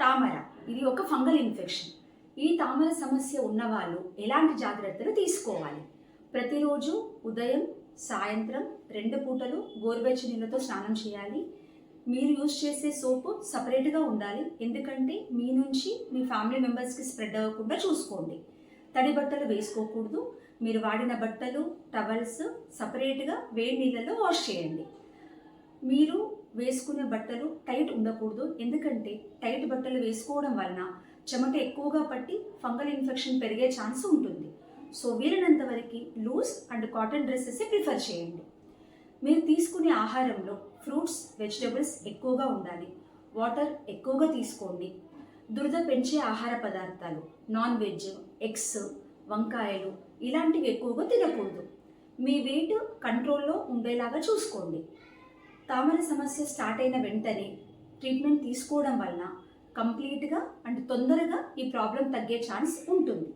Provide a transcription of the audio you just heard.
తామర. ఇది ఒక ఫంగల్ ఇన్ఫెక్షన్. ఈ తామర సమస్య ఉన్నవాళ్ళు ఎలాంటి జాగ్రత్తలు తీసుకోవాలి? ప్రతిరోజు ఉదయం సాయంత్రం రెండు పూటలు గోరువెచ్చ నీళ్ళతో స్నానం చేయాలి. మీరు యూజ్ చేసే సోపు సపరేట్గా ఉండాలి. ఎందుకంటే మీ నుంచి మీ ఫ్యామిలీ మెంబర్స్కి స్ప్రెడ్ అవ్వకుండా చూసుకోండి. తడి బట్టలు వేసుకోకూడదు. మీరు వాడిన బట్టలు టవల్స్ సపరేట్గా వేడి నీళ్ళలో వాష్ చేయండి. మీరు వేసుకునే బట్టలు టైట్ ఉండకూడదు. ఎందుకంటే టైట్ బట్టలు వేసుకోవడం వలన చెమట ఎక్కువగా పట్టి ఫంగల్ ఇన్ఫెక్షన్ పెరిగే ఛాన్స్ ఉంటుంది. సో వీలైనంత వరకు loose and cotton dresses prefer చేయండి. మీరు తీసుకునే ఆహారంలో ఫ్రూట్స్ వెజిటబుల్స్ ఎక్కువగా ఉండాలి. వాటర్ ఎక్కువగా తీసుకోండి. దురద పెంచే ఆహార పదార్థాలు నాన్ వెజ్ ఎగ్స్ వంకాయలు ఇలాంటివి ఎక్కువగా తినకూడదు. మీ వెయిట్ కంట్రోల్లో ఉండేలాగా చూసుకోండి. తామర సమస్య స్టార్ట్ అయిన వెంటనే ట్రీట్మెంట్ తీసుకోవడం వలన కంప్లీట్గా అండ్ తొందరగా ఈ ప్రాబ్లం తగ్గే ఛాన్స్ ఉంటుంది.